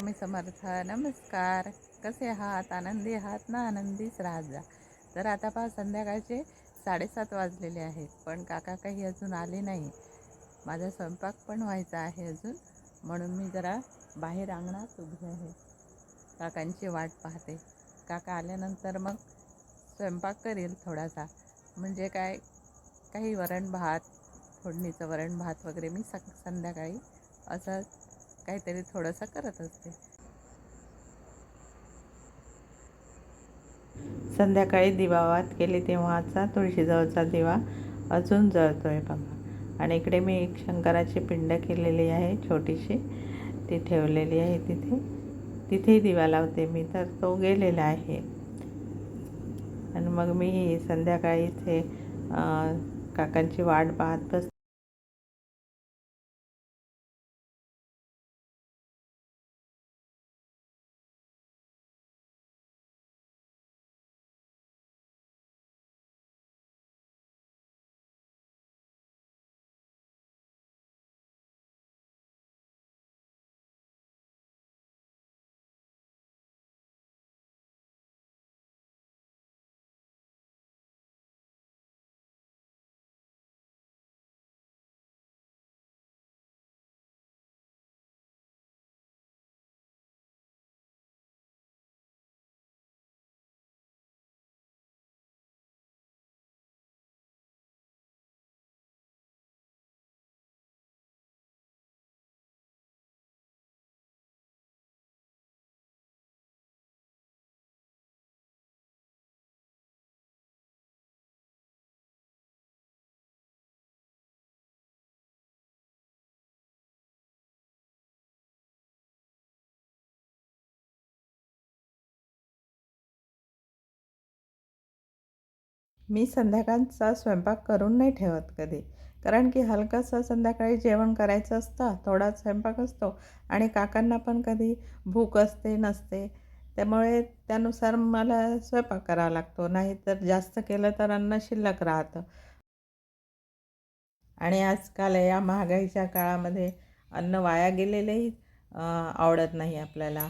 स्वामी समर्थ. नमस्कार. कसे आहात? आनंदी आहात ना? आनंदीच राहत जा तर आता पहा संध्याकाळचे साडेसात वाजलेले आहेत. पण काका काही अजून आले नाही. माझा स्वयंपाक पण व्हायचा आहे अजून. म्हणून मी जरा बाहेर अंगणात उभी आहे. काकांची वाट पाहते. काका आल्यानंतर मग स्वयंपाक करेल थोडासा. म्हणजे काय? काही वरण भात फोडणीचं वरण भात वगैरे मी सक संध्याकाळी असं काहीतरी थोडंसं करत असते. संध्याकाळी दिवावात केली तेव्हाचा तुळशीजवळचा दिवा अजून जळतोय बघा. आणि इकडे मी एक शंकराची पिंड केलेली आहे छोटीशी. ती ठेवलेली आहे तिथे. तिथेही दिवा लावते मी तर तो गेलेला आहे. आणि मग मी संध्याकाळी इथे काकांची वाट पाहत बस मी संध्याकाळचा स्वयंपाक करून नाही ठेवत कधी. कारण की हलकंसं संध्याकाळी जेवण करायचं असतं थोडा स्वयंपाक असतो आणि काकांना पण कधी भूक असते नसते. त्यामुळे त्यानुसार मला स्वयंपाक करावा लागतो. नाही तर जास्त केलं तर अन्न शिल्लक राहतं. आणि आजकाल या महागाईच्या काळामध्ये अन्न वाया गेलेलेही आवडत नाही आपल्याला.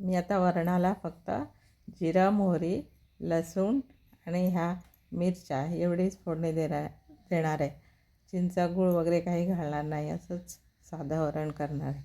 मी आता वरणाला फक्त जिरं मोहरी लसूण आणि ह्या मिरच्या एवढीच फोडणी देणार देणार आहे. चिंचा गूळ वगैरे काही घालणार नाही असंच साधं वरण करणार आहे.